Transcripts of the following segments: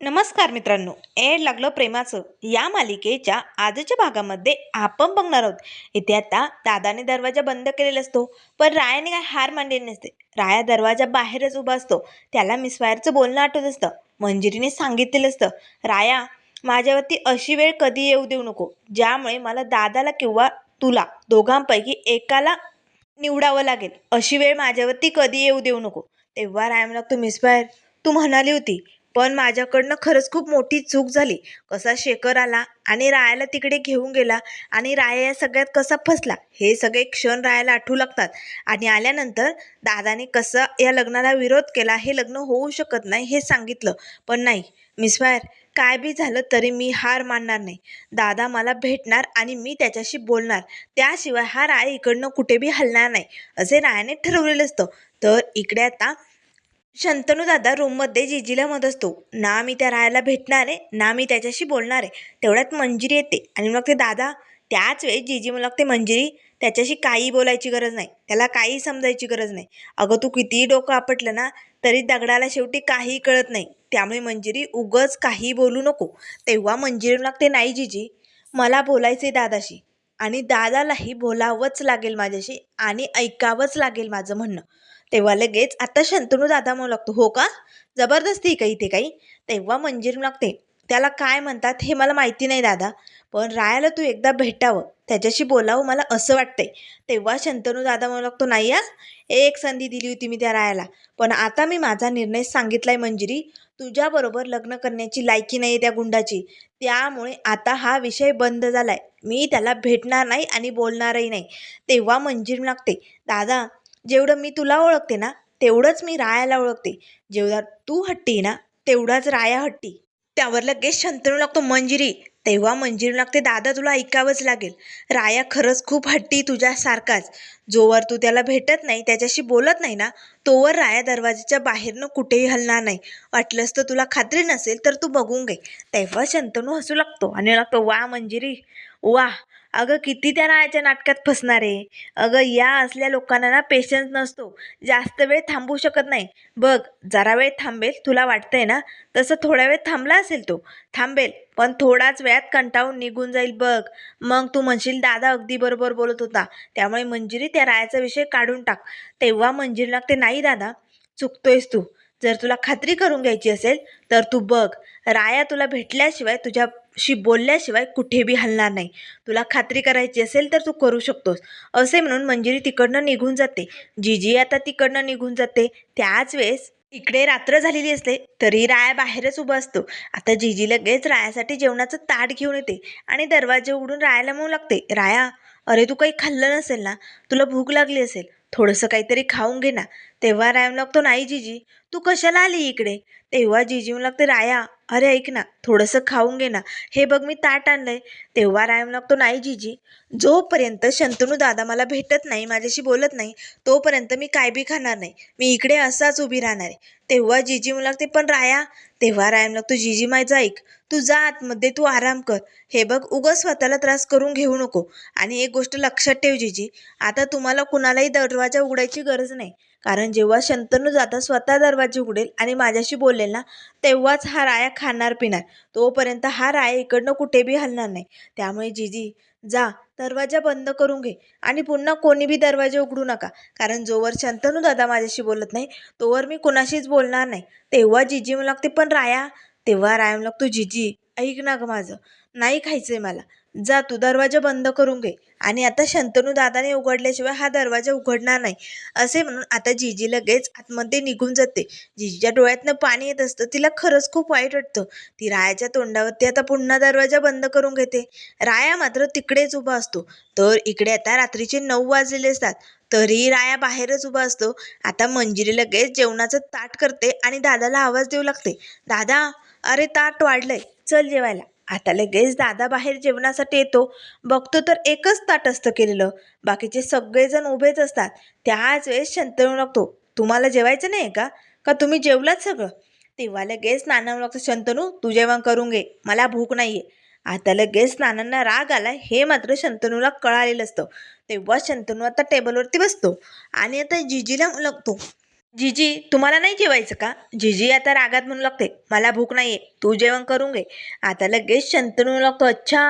नमस्कार मित्रांनो एड लागलं प्रेमाचं. या मालिकेच्या आजच्या भागामध्ये आपण बघणार आहोत. इथे आता दादाने दरवाजा बंद केलेला असतो पण रायाने काय हार मांडलेली नसते. राया दरवाजा बाहेरच उभा असतो. त्याला मिसवायरचं बोलणं आठवत असतं. मंजिरीने सांगितलेलं असतं राया माझ्यावरती अशी वेळ कधी येऊ देऊ नको. ज्यामुळे मला दादाला किंवा तुला दोघांपैकी एकाला निवडावं लागेल. अशी वेळ माझ्यावरती कधी येऊ देऊ नको. तेव्हा राया म्हणतो मिसवायर तू म्हणाली होती पण माझ्याकडनं खरंच खूप मोठी चूक झाली. कसा शेखर आला आणि रायाला तिकडे घेऊन गेला आणि राया या सगळ्यात कसा फसला हे सगळे क्षण रायाला आठवू लागतात. आणि आल्यानंतर दादाने कसं या लग्नाला विरोध केला हे लग्न होऊ शकत नाही हे सांगितलं. पण नाही मिसफायर काय बी झालं तरी मी हार मानणार नाही. दादा मला भेटणार आणि मी त्याच्याशी बोलणार. त्याशिवाय हा राय इकडनं कुठे बी हलणार नाही. असे रायाने ठरवलेलं असतं. तर इकडे आता शंतनू दादा रूममध्ये जिजीला मत असतो ना मी त्या राहायला भेटणार आहे ना मी त्याच्याशी बोलणार आहे. तेवढ्यात मंजिरी येते आणि मग ते दादा त्याच वेळेस जिजी मला ते मंजिरी त्याच्याशी काही बोलायची गरज नाही त्याला काही समजायची गरज नाही. अगं तू कितीही डोकं आपटलं ना तरी दगडाला शेवटी काही कळत नाही. त्यामुळे मंजिरी उगच काही बोलू नको. तेव्हा मंजिरी लागते नाही जिजी मला बोलायचे दादाशी. आणि दादालाही बोलावंच लागेल माझ्याशी आणि ऐकावंच लागेल माझं म्हणणं. तेव्हा लगेच आता शंतनू दादा म्हणू लागतो. हो का? जबरदस्ती का इथे काही? तेव्हा मंजिरी लागते. त्याला काय म्हणतात हे मला माहिती नाही दादा पण रायाला तू एकदा भेटावं. त्याच्याशी बोलावं मला असं वाटतंय. तेव्हा शंतनू दादा म्हणू लागतो नाही या एक संधी दिली होती मी त्या रायाला पण आता मी माझा निर्णय सांगितलाय मंजिरी. तुझ्याबरोबर लग्न करण्याची लायकी नाही त्या गुंडाची. त्यामुळे आता हा विषय बंद झालाय. मी त्याला भेटणार नाही आणि बोलणारही नाही. तेव्हा मंजीर लागते दादा जेवढं मी तुला ओळखते ना तेवढंच मी रायाला ओळखते. जेवढा तू हट्टी ना तेवढाच राया हट्टी. त्यावर लगेच शंतनू लागतो मंजिरी तेव्हा मंजिरी लागते दादा तुला ऐकावंच लागेल. राया खरंच खूप हट्टी तुझ्यासारखाच. जोवर तू त्याला भेटत नाही त्याच्याशी बोलत नाही ना तोवर राया दरवाजाच्या बाहेरनं कुठेही हलणार नाही. वाटलंच तर तुला खात्री नसेल तर तू बघून घे. तेव्हा शंतनू हसू लागतो आणि लागतो वा मंजिरी वा अगं किती त्या रायाच्या नाटकात फसणार आहे. अगं या असल्या लोकांना ना पेशन्स नसतो. जास्त वेळ थांबू शकत नाही. बघ जरा वेळ थांबेल तुला वाटतंय ना? तसं थोडा वेळ थांबला असेल तो. थांबेल पण थोडाच वेळात कंटाळून निघून जाईल बघ. मग तू म्हणशील दादा अगदी बरोबर बोलत होता. त्यामुळे मंजिरी त्या रायाचा विषय काढून टाक. तेव्हा मंजिरी लागते नाही दादा चुकतोयस तू. जर तुला खात्री करून घ्यायची असेल तर तू बघ. राया तुला भेटल्याशिवाय तुझ्या शी बोलल्याशिवाय कुठेबी हलणार नाही. तुला खात्री करायची असेल तर तू करू शकतोस. असे म्हणून मंजिरी तिकडनं निघून जाते. जिजी आता तिकडनं निघून जाते. त्याच वेळेस इकडे रात्र झालेली असते तरी राया बाहेरच उभा असतो. आता जिजी लगेच रायासाठी जेवणाचं ताट घेऊन येते आणि दरवाजे उघडून रायाला म्हणू लागते राया अरे तू काही खाल्लं नसेल ना? तुला भूक लागली असेल. थोडंसं काहीतरी खाऊन घे ना. तेव्हा राया लागतो नाही जिजी तू कशाला आली इकडे? तेव्हा जिजी म्हणू लागते राया अरे ऐक ना थोडंसं खाऊन घे ना. हे बघ मी ताट आणलंय. तेव्हा रायम लागतो नाही जिजी जोपर्यंत शंतनू दादा मला भेटत नाही माझ्याशी बोलत नाही तोपर्यंत मी काय बी खाणार नाही. मी इकडे असाच उभी राहणार आहे. तेव्हा जिजी म्हणू लागते पण राया तेव्हा रायम लागतो जिजी माझं ऐक. तू जा आतमध्ये तू आराम कर. हे बघ उगं स्वतःला त्रास करून घेऊ नको. आणि एक गोष्ट लक्षात ठेव जिजी. आता तुम्हाला कुणालाही दरवाजा उघडायची गरज नाही. कारण जेव्हा शंतनू जाता स्वतः दरवाजे उघडेल आणि माझ्याशी बोलेल ना तेव्हाच हा राया खाणार पिणार. तोपर्यंत हा राया इकडनं कुठे बी हलणार नाही. त्यामुळे जिजी जा दरवाजा बंद करून घे आणि पुन्हा कोणी बी दरवाजे उघडू नका. कारण जोवर शंतनू दादा माझ्याशी बोलत नाही तोवर मी कुणाशीच बोलणार नाही. तेव्हा जिजी मला लागते पण राया तेव्हा राया लागतो जिजी ऐक ना गं माझं नाही खायचं आहे मला. जा तू दरवाजा बंद करून घे. आणि आता शंतनू दादाने उघडल्याशिवाय हा दरवाजा उघडणार नाही. असे म्हणून आता जिजी लगेच आतमध्ये निघून जाते. जिजीच्या डोळ्यातनं पाणी येत असतं. तिला खरंच खूप वाईट वाटतं. ती रायाच्या तोंडावरती आता पुन्हा दरवाजा बंद करून घेते. राया मात्र तिकडेच उभा असतो. तर इकडे आता रात्रीचे नऊ वाजलेले असतात. तरी राया बाहेरच उभा असतो. आता मंजिरी लगेच जेवणाचं ताट करते आणि दादाला आवाज देऊ लागते. दादा अरे ताट वाढलंय. चल जेवायला. आता लगेच दादा बाहेर जेवणासाठी येतो. बघतो तर एकच ताट असतं केलेलं. बाकीचे सगळेजण उभेच असतात. त्याच वेळेस शंतनू लागतो तुम्हाला जेवायचं नाही का? का तुम्ही जेवलात सगळं? तेव्हा लगेच नाना लागतं शंतनू तू जेवण करून घे. मला भूक नाही आहे आता लगेच नानांना राग आला हे मात्र शंतनूला कळालेलं असतं. तेव्हा शंतनू आता टेबलवरती बसतो आणि आता जिजीला लागतो. जीजी तुम्हाला नाही जेवायचं का? जिजी आता रागात म्हणू लागते. मला भूक नाही आहे तू जेवण करून घे. आता लगेच शंतनू म्हणू लागतो अच्छा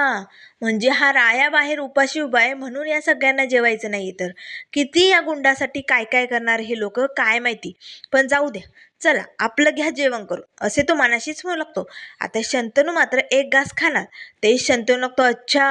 म्हणजे हा राया बाहेर उपाशी उभा आहे म्हणून या सगळ्यांना जेवायचं नाही तर. किती या गुंडासाठी काय काय करणार हे लोक काय माहिती. पण जाऊ द्या चला आपलं घ्या जेवण करू असे तो मनाशीच म्हणू लागतो. आता शंतनू मात्र एक घास खाणार. ते शंतनू लागतो अच्छा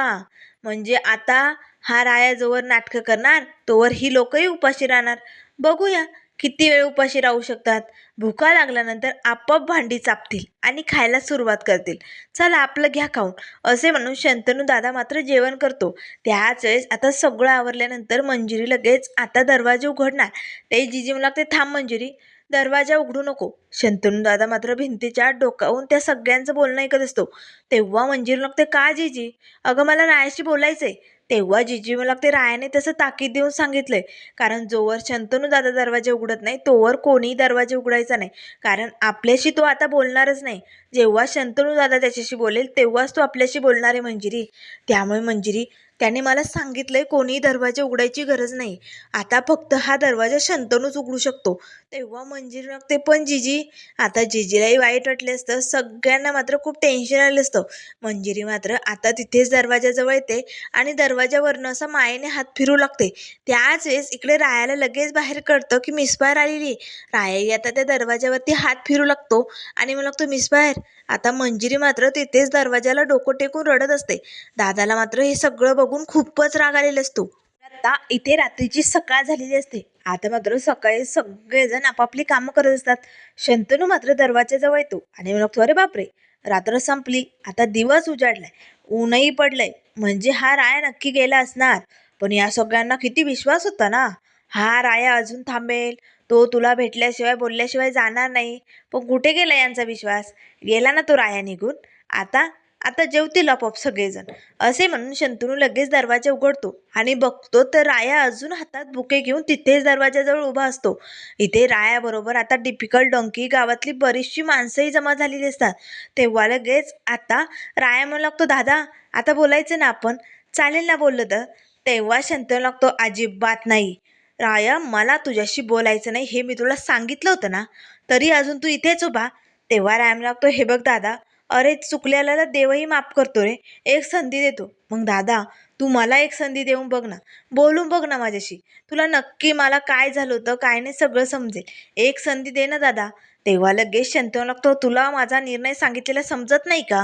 म्हणजे आता हा राया जोवर नाटकं करणार तोवर ही लोकही उपाशी राहणार. बघूया. किती वेळ उपाशी राहू शकतात? भुका लागल्यानंतर आपोआप भांडी चापतील आणि खायला सुरुवात करतील. चला आपलं घ्या खाऊन. असे म्हणून शंतनू दादा मात्र जेवण करतो. त्याच वेळेस आता सगळं आवरल्यानंतर मंजिरी लगेच आता दरवाजे उघडणार. ते जिजी मला लागते थांब मंजिरी. दरवाजा उघडू नको. शंतनू दादा मात्र भिंतीच्या डोकावून त्या सगळ्यांचं बोलणं ऐकत असतो. तेव्हा मंजिरी लागते का जिजी? अगं मला रायाशी बोलायचंय. तेव्हा जिजी मला ते रायाने तसं ताकीद देऊन सांगितलंय. कारण जोवर शंतनू दादा दरवाजे उघडत नाही तोवर कोणीही दरवाजे उघडायचा नाही. कारण आपल्याशी तो आता बोलणारच नाही. जेव्हा शंतनू दादा त्याच्याशी बोलेल तेव्हाच तो आपल्याशी बोलणार आहे मंजिरी. त्यामुळे मंजिरी त्याने मला सांगितलंय कोणीही दरवाजा उघडायची गरज नाही. आता फक्त हा दरवाजा शंतनूच उघडू शकतो. तेव्हा मंजिरी लागते. पण जिजी आता जिजीलाही वाईट वाटले असतं. सगळ्यांना मात्र खूप टेन्शन आलं असतं. मंजिरी मात्र आता तिथेच दरवाजाजवळ येते आणि दरवाजावरनं असं मायेने हात फिरू लागते. त्याच वेळेस इकडे रायाला लगेच बाहेर कळतं की मिस बाहेर आलेली आहे. रायाही आता त्या दरवाजावरती हात फिरू लागतो आणि मग लागतो मिस बाहेर. आता मंजिरी मात्र तिथेच दरवाजाला डोकं टेकून रडत असते. दादाला मात्र हे सगळं बघून खूपच राग आलेला असतो आता इथे रात्रीची सकाळ झालेली असते. आता मात्र सकाळी सगळेजण आपापली कामं करत असतात. शंतनू मात्र दरवाजाजवळ येतो आणि म्हणतो अरे बापरे रात्र संपली. आता दिवस उजाडलाय. ऊनही पडलंय. म्हणजे हा राया नक्की गेला असणार. पण या सगळ्यांना किती विश्वास होता ना? हा राया अजून थांबेल. तो तुला भेटल्याशिवाय बोलल्याशिवाय जाणार नाही. पण कुठे गेला यांचा विश्वास? गेला ना तो राया निघून? आता आता जेवतील आपोआप सगळेजण. असे म्हणून शंतनू लगेच दरवाजा उघडतो आणि बघतो तर राया अजून हातात बुके घेऊन तिथेच दरवाजाजवळ उभा असतो. इथे रायाबरोबर आता डिफिकल्ट डोंकी गावातली बरीचशी माणसंही जमा झालेली असतात. तेव्हा लगेच आता राया म्हणू लागतो दादा आता बोलायचं ना आपण. चालेल ना बोललं तर? तेव्हा शंतनू लागतो अजिबात नाही. राया मला तुझ्याशी बोलायचं नाही हे मी तुला सांगितलं होतं ना? तरी अजून तू इथेच उभा. तेव्हा राम लागतो हे बघ दादा अरे चुकल्याला देवही माफ करतो रे. एक संधी देतो. मग दादा तू मला एक संधी देऊन बघ ना. बोलून बघ ना माझ्याशी. तुला नक्की मला काय झालं होतं काय नाही सगळं समजेल. एक संधी दे ना दादा. तेव्हा लगेच शंतनू लागतो तुला माझा निर्णय सांगितलेला समजत नाही का?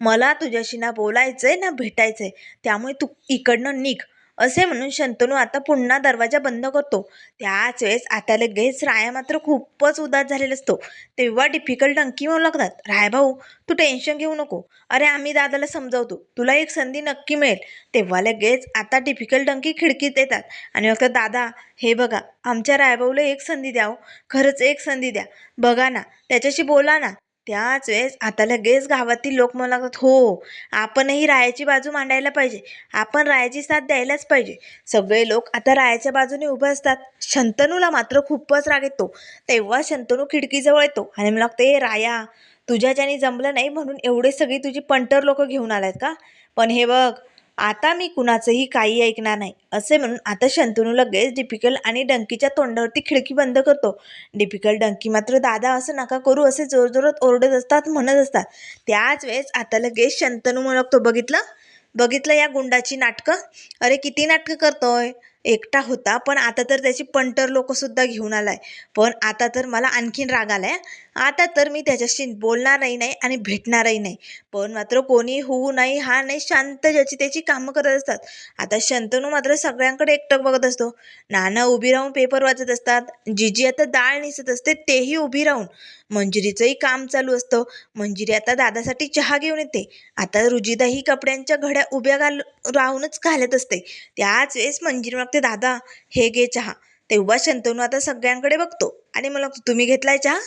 मला तुझ्याशी ना बोलायचंय ना भेटायचंय. त्यामुळे तू इकडनं निघ. असे म्हणून शंतनू आता पुन्हा दरवाजा बंद करतो. त्याच वेळेस आता लगेच राया मात्र खूपच उदास झालेला असतो. तेव्हा डिफिकल्ट अंकी होऊ लागतात. राय भाऊ तू टेन्शन घेऊ नको. अरे आम्ही दादाला समजावतो. तुला एक संधी नक्की मिळेल. तेव्हा लगेच आता डिफिकल्ट अंकी खिडकीत येतात आणि फक्त दादा हे बघा आमच्या रायभाऊला एक संधी द्या हो. खरंच एक संधी द्या. बघा ना त्याच्याशी बोला ना. त्याच वेळेस आता लगेच गावातील लोक म्हणू लागतात हो आपणही रायाची बाजू मांडायला पाहिजे. आपण रायाची साथ द्यायलाच पाहिजे. सगळे लोक आता रायाच्या बाजूने उभे असतात. शंतनूला मात्र खूपच राग येतो. तेव्हा शंतनू खिडकीजवळ येतो आणि मला लागतं ए राया तुझ्याच्याने जमलं नाही म्हणून एवढे सगळी तुझी पंटर लोक घेऊन आलायत का? पण हे बघ आता मी कुणाचंही काही ऐकणार नाही असे म्हणून आता शंतनू लगेच डिपिकल आणि डंकीच्या तोंडावरती खिडकी बंद करतो. डिपिकल डंकी मात्र दादा असं नका करू असे जोरजोरात ओरडत असतात म्हणत असतात. त्याच वेळेस आता लगेच शंतनू म्हणतो बघितलं? बघितलं या गुंडाची नाटकं? अरे किती नाटकं करतोय? एकटा होता पण आता तर त्याची पंटर लोकसुद्धा घेऊन आलाय. पण आता तर मला आणखीन राग आलाय आता तर मी त्याच्याशी बोलणारही नाही आणि भेटणारही नाही. पण मात्र कोणी होऊ नाही हा नाही शांत ज्याची त्याची कामं करत असतात. आता शंतनू मात्र सगळ्यांकडे एकटक बघत असतो. नाना उभी राहून पेपर वाचत असतात. जिजी आता डाळ निसत असते तेही उभी राहून. मंजिरीचंही काम चालू असतं. मंजिरी आता दादासाठी चहा घेऊन येते. आता रुजिदाही कपड्यांच्या घड्या उभ्या घाल राहूनच घालत असते. त्याच वेळेस मंजिरी मागते दादा हे घे चहा. तेव्हा शंतनू आता सगळ्यांकडे बघतो. आणि मला तुम्ही घेतलाय चहा?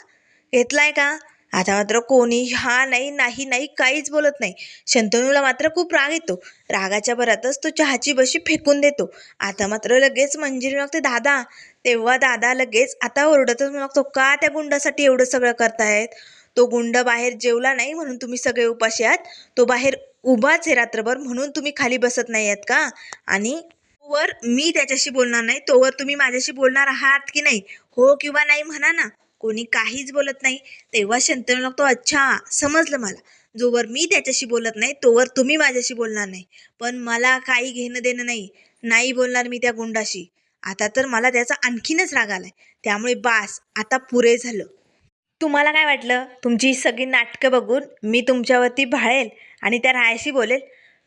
घेतलाय का? आता मात्र कोणी हा नाही नाही नाही काहीच बोलत नाही. शंतनूला मात्र खूप राग येतो. रागाच्या भरातच तो चहाची बशी फेकून देतो. आता मात्र लगेच मंजिरी मागते दादा. तेव्हा दादा लगेच आता ओरडतच मागतो. का त्या गुंडासाठी एवढं सगळं करतायत? तो गुंड बाहेर जेवला नाही म्हणून तुम्ही सगळे उपाशी आहात. तो बाहेर उभाच आहे रात्रभर म्हणून तुम्ही खाली बसत नाही आहात का? आणि वर मी त्याच्याशी बोलणार नाही. तोवर तुम्ही माझ्याशी बोलणार आहात की नाही? हो किंवा नाही म्हणा ना. कोणी काहीच बोलत नाही. तेव्हा शंतनू लागतो अच्छा समजलं मला. जोवर मी त्याच्याशी बोलत नाही तोवर तुम्ही माझ्याशी बोलणार नाही. पण मला काही घेणं देणं नाही. नाही बोलणार मी त्या गुंडाशी. आता तर मला त्याचा आणखीनच राग आलाय. त्यामुळे बास आता पुरे झालं. तुम्हाला काय वाटलं? तुमची सगळी नाटकं बघून मी तुमच्यावरती भाळेल आणि त्या रायाशी बोलेल?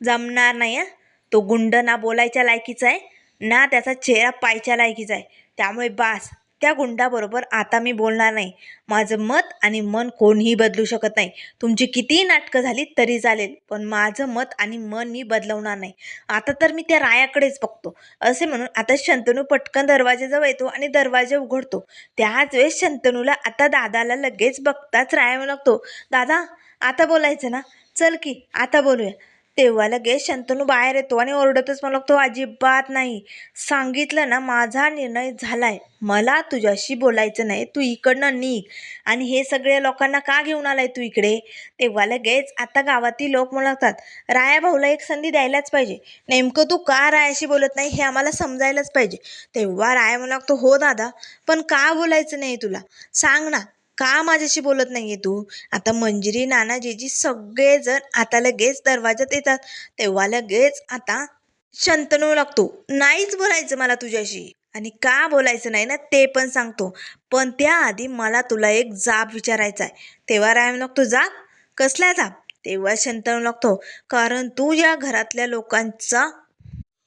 जमणार नाही हं? तो गुंड ना बोलायच्या लायकीचा आहे ना त्याचा चेहरा पायच्या लायकीचा आहे. त्यामुळे बास त्या गुंडाबरोबर आता मी बोलणार नाही. माझं मत आणि मन कोणीही बदलू शकत नाही. तुमची कितीही नाटकं झाली तरी चालेल पण माझं मत आणि मन मी बदलवणार नाही. आता तर मी त्या रायाकडेच बघतो. असे म्हणून आता शंतनू पटकन दरवाजाजवळ येतो आणि दरवाजा उघडतो. त्याच वेळेस शंतनूला आता दादाला लगेच बघताच राया लागतो. दादा आता बोलायचं ना? चल की आता बोलूया. तेव्हा लगेच शंतनू बाहेर येतो आणि ओरडतच मला तो अजिबात नाही. सांगितलं ना माझा निर्णय झालाय. मला तुझ्याशी बोलायचं नाही. तू इकडनं निघ. आणि हे सगळे लोकांना का घेऊन आलाय तू इकडे? तेव्हा लगेच आता गावातील लोक मला लागतात राया भाऊला एक संधी द्यायलाच पाहिजे. नेमकं तू का रायाशी बोलत नाही हे आम्हाला समजायलाच पाहिजे. तेव्हा राया मला लागतो हो दादा पण का बोलायचं नाही तुला? सांग ना का माझ्याशी बोलत नाहीये तू? आता मंजिरी नाना जीजी सगळेजण आता लगेच दरवाजात येतात. तेव्हा लगेच आता शंतनू लागतो. नाहीच बोलायचं मला तुझ्याशी. आणि का बोलायचं नाही ना ते पण सांगतो. पण त्याआधी मला तुला एक जाब विचारायचा आहे तेव्हा रायम लागतो जाब कसला जाब? तेव्हा शंतनू लागतो कारण तू या घरातल्या लोकांचा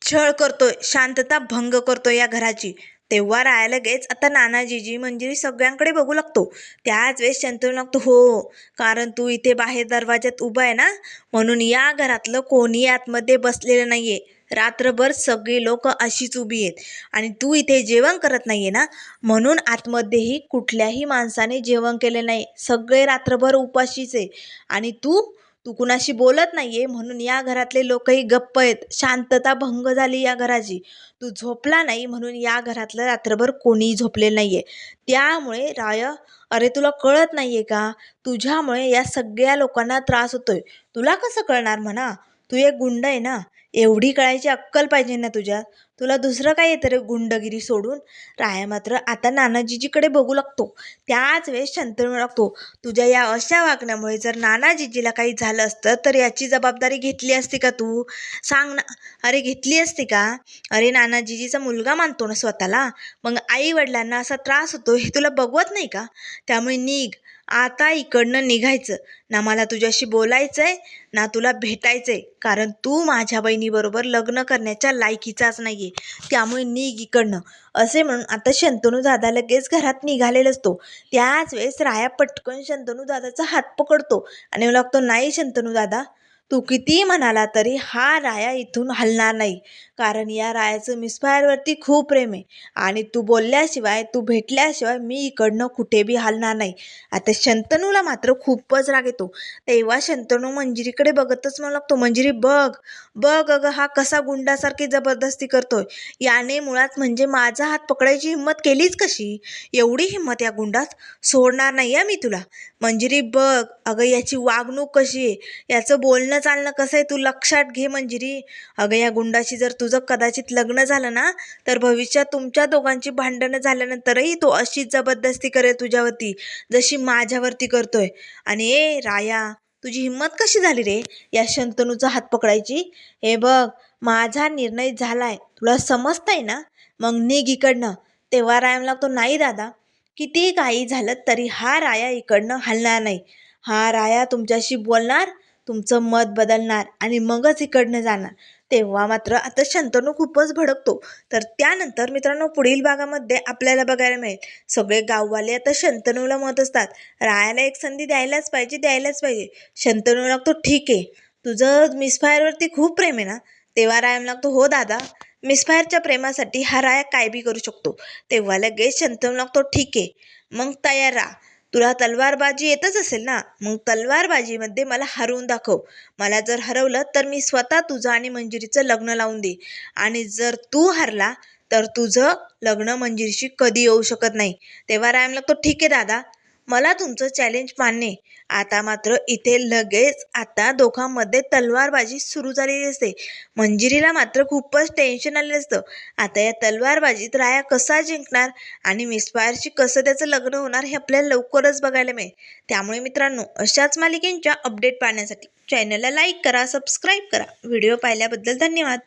छळ करतोय. शांतता भंग करतोय या घराची. तेव्हा राया लगेच आता नानाजीजी मंजिरी सगळ्यांकडे बघू लागतो. त्याच वेळेस शंतनू लागतो हो कारण तू इथे बाहेर दरवाज्यात उभा आहे ना म्हणून या घरातलं कोणी आतमध्ये बसलेलं नाहीये. रात्रभर सगळी लोक अशीच उभी आहेत आणि तू इथे जेवण करत नाहीये ना म्हणून आतमध्येही कुठल्याही माणसाने जेवण केले नाही. सगळे रात्रभर उपाशीच आहे आणि तू तू कुणाशी बोलत नाहीये म्हणून या घरातले लोकही गप्प आहेत. शांतता भंग झाली या घराची. तू झोपला नाही म्हणून या घरातलं रात्रभर कोणीही झोपले नाहीये. त्यामुळे राय अरे तुला कळत नाहीये का? तुझ्यामुळे या सगळ्या लोकांना त्रास होतोय. तुला कसं कळणार म्हणा? तू एक गुंड आहे ना एवढी कळायची अक्कल पाहिजे ना तुझ्या. तुला दुसरं काय येतं रे गुंडगिरी सोडून? राया मात्र आता नानाजीजीकडे बघू लागतो. त्याच वेळेस शंतनू लागतो तुझ्या या अशा वागण्यामुळे जर नानाजीजीला काही झालं असतं तर याची जबाबदारी घेतली असती का तू? सांग ना. अरे घेतली असती का? अरे नानाजीजीचा मुलगा मानतो ना स्वतःला. मग आई वडिलांना असा त्रास होतो हे तुला बघवत नाही का? त्यामुळे निघ. आता इकडनं निघायचं. ना मला तुझ्याशी बोलायचंय ना तुला भेटायचंय. कारण तू माझ्या बहिणीबरोबर लग्न करण्याच्या लायकीचाच नाहीये. त्यामुळे निघ इकडनं. असे म्हणून आता शंतनू दादा लगेच घरात निघालेला असतो. त्याच वेळेस राया पटकन शंतनू दादाचा हात पकडतो. आणि मला लागतो नाही शंतनू दादा तू कितीही म्हणाला तरी हा राया इथून हलणार नाही. कारण या रायाचं मिसफायरवरती खूप प्रेम आहे. आणि तू बोलल्याशिवाय तू भेटल्याशिवाय मी इकडनं कुठे बी हलणार नाही. आता शंतनूला मात्र खूपच राग येतो. तेव्हा शंतनू मंजिरीकडे बघतच म्हणू लागतो मंजिरी बघ बघ अगं हा कसा गुंडासारखी जबरदस्ती करतोय. याने मुळात म्हणजे माझा हात पकडायची हिंमत केलीच कशी? एवढी हिंमत या गुंडात सोडणार नाही मी तुला. मंजिरी बघ अगं याची वागणूक कशी आहे? याचं बोलणं चालणं कसं आहे तू लक्षात घे मंजिरी. अगं या गुंडाशी जर तुझं कदाचित लग्न झालं ना तर भविष्यात तुमच्या दोघांची भांडणं झाल्यानंतरही तो अशीच जबरदस्ती करेल तुझ्यावरती जशी माझ्यावरती करतोय. आणि ए राया तुझी हिंमत कशी झाली रे या शंतनूचा हात पकडायची? हे बघ माझा निर्णय झालाय. तुला समजतंय ना? मग निघ इकडनं. तेव्हा रायम लागतो नाही दादा किती काही झालं तरी हा राया इकडनं हलणार नाही. हा राया तुमच्याशी बोलणार तुमचं मत बदलणार आणि मगच इकडनं जाणार. तेव्हा मात्र आता शंतनू खूपच भडकतो. तर त्यानंतर मित्रांनो पुढील भागामध्ये आपल्याला बघायला मिळेल. सगळे गाववाले आता शंतनूला मत असतात. रायाला एक संधी द्यायलाच पाहिजे द्यायलाच पाहिजे. शंतनू लागतो ठीक आहे. तुझं मिसफायरवरती खूप प्रेम आहे ना? तेव्हा रायम लागतो हो दादा मिसफायरच्या प्रेमासाठी हा राया काय बी करू शकतो? तेव्हा लगेच शंतनू लागतो ठीक आहे मग तयार राहा. तुला तलवारबाजी येतच असेल ना मग तलवारबाजीमध्ये मला हरवून दाखव. मला जर हरवलं तर मी स्वतः तुझं आणि मंजिरीचं लग्न लावून दे. आणि जर तू हरला तर तुझं लग्न मंजिरीशी कधी येऊ शकत नाही. तेव्हा रायम लागतो ठीक आहे दादा मला तुमचं चॅलेंज मान्य आता मात्र इथे लगेच आता दोघांमध्ये तलवारबाजी सुरू झालेली असते. मंजिरीला मात्र खूपच टेन्शन आलेलं असतं. आता या तलवारबाजीत राया कसा जिंकणार आणि मिसफायरशी कसं त्याचं लग्न होणार हे आपल्याला लवकरच बघायला मिळेल. त्यामुळे मित्रांनो अशाच मालिकेंच्या अपडेट पाहण्यासाठी चॅनलला लाईक करा सबस्क्राईब करा. व्हिडिओ पाहिल्याबद्दल धन्यवाद.